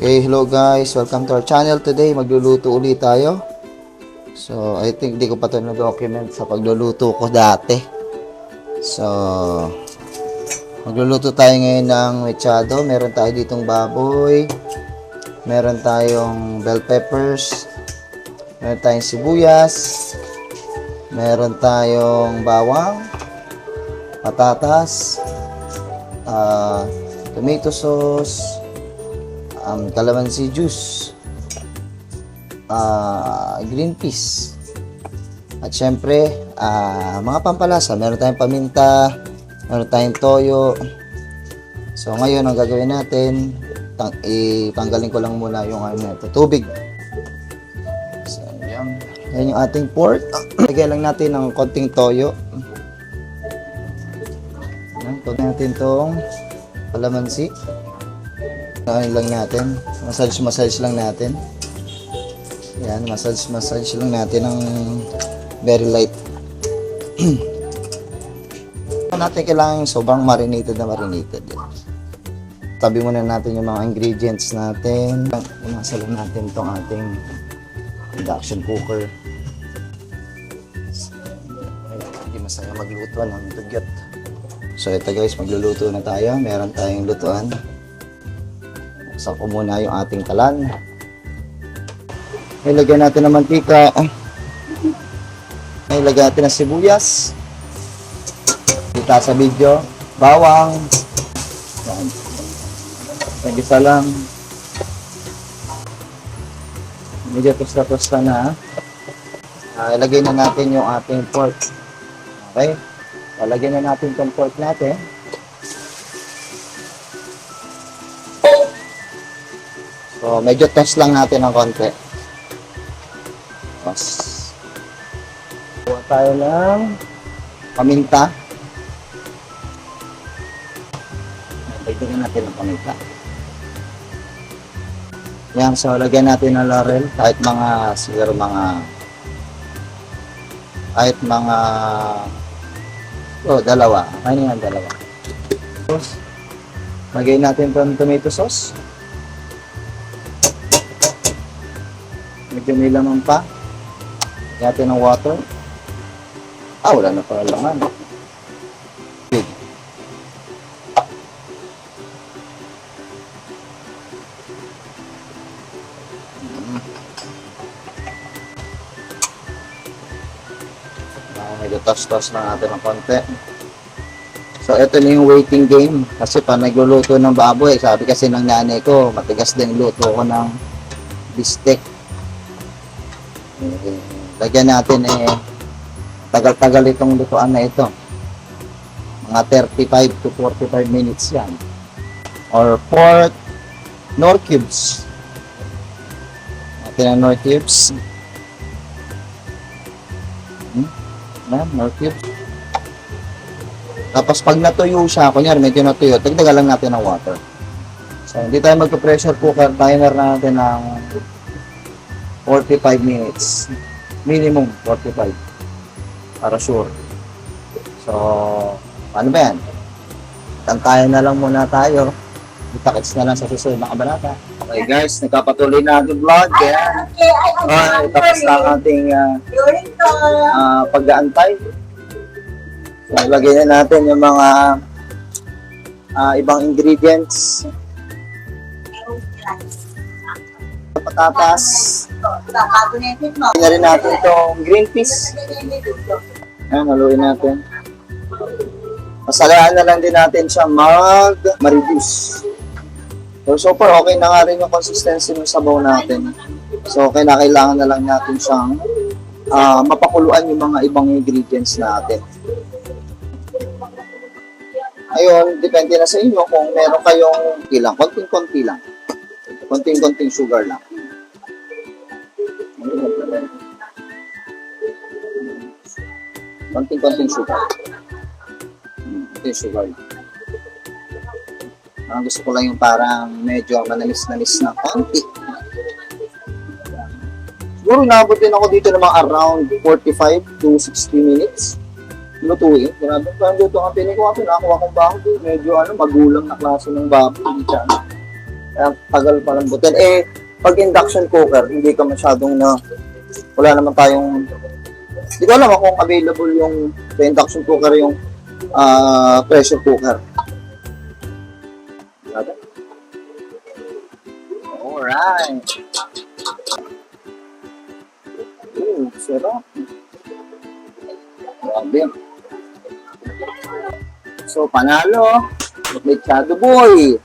Okay, hello guys. Welcome to our channel. Today, magluluto ulit tayo. So, I think di ko pa ito na-document sa pagluluto ko dati. So, magluluto tayo ngayon ng mechado. Meron tayo ditong baboy. Meron tayong bell peppers. Meron tayong sibuyas. Meron tayong bawang. Patatas. ah, tomato sauce um, calamansi juice, ah, green peas, at syempre, ah, mga pampalasa. Meron tayong paminta, meron tayong toyo. So, ngayon, ang gagawin natin, tang itanggalin ko lang muna yung ano ito, tubig. So, yan. Yan yung ating pork. Lagyan lang natin ng konting toyo. Yan, natin tong kalamansi. Ano lang natin. Massage, massage lang natin. Yan, massage, massage lang natin ng very light. natin kailangan sobrang marinated na marinated. Yan. Tabi muna natin yung mga ingredients natin. Umasa lang natin itong ating induction cooker. Hindi masaya magluto ng dugyot. So ito guys, magluluto na tayo. Meron tayong lutuan. Buksan ko muna yung ating kalan. Ilagyan natin ng mantika. Ilagyan natin ng sibuyas. Kita sa video. Bawang. Nagisa lang. Medyo tosta-tosta na. Ah, ilagay na natin yung ating pork. Okay? Lalagyan na natin itong pork natin. So, medyo toast lang natin ng konti. Toast. Kuha tayo ng paminta. Lagyan natin ng paminta. Yan, so lagyan natin ng laurel kahit mga siguro mga kahit mga oh, dalawa. Ano yan, dalawa. Tapos, lagay natin itong tomato sauce. Medyo may laman pa. Natin ng water. Ah, wala na pala laman. Big. Ah, medyo toss-toss lang natin ng konti. So, ito na yung waiting game. Kasi pa nagluluto ng baboy, sabi kasi ng nanay ko, matigas din luto ko ng bistek. Lagyan natin eh, tagal-tagal itong lutuan na ito. Mga 35 to 45 minutes yan. Or pork, nor cubes. Natin ang nor cubes. Hmm? Yan, nor cubes. Tapos pag natuyo siya, kunyari medyo natuyo, dagdagan lang natin ng water. So, hindi tayo magpa-pressure cooker, timer natin ng 45 minutes. Minimum 45. Para sure. So, paano ba yan? Tantayan na lang muna tayo. Itakits na lang sa susunod na kabanata. Okay guys, nagpapatuloy na ang vlog. Kaya, ah, tapos na ang ating ah, ah, pag-aantay. So, lagyan na natin yung mga ah, ibang ingredients. Patatas. Lagyan na rin natin itong green peas. Ayan, haluin natin. Masalaan na lang din natin siya mag ma-reduce. So, so far, okay na nga rin yung consistency ng sabaw natin. So, kailangan na lang natin siyang ah, mapakuluan yung mga ibang ingredients natin. Ayun, depende na sa inyo kung meron kayong ilang, konting-konti lang. Konting-konting sugar lang. Konting-konting sugar. Hmm, Konting sugar lang. Ang gusto ko lang yung parang medyo manalis-nalis na konti. Siguro nabot din ako dito ng mga around 45 to 60 minutes. Lutuin. Grabe pa ang luto ang pinig ko. Ako nakakuha kong baho. Medyo ano, magulang na klase ng baboy. Hindi siya, ano. Kaya tagal palambutin. Eh, pag induction cooker, hindi ka masyadong na, wala naman tayong, hindi ko alam kung available yung sa induction cooker yung ah, pressure cooker. Alright. Ooh, sarap. Grabe. So, panalo. Shadow Boy.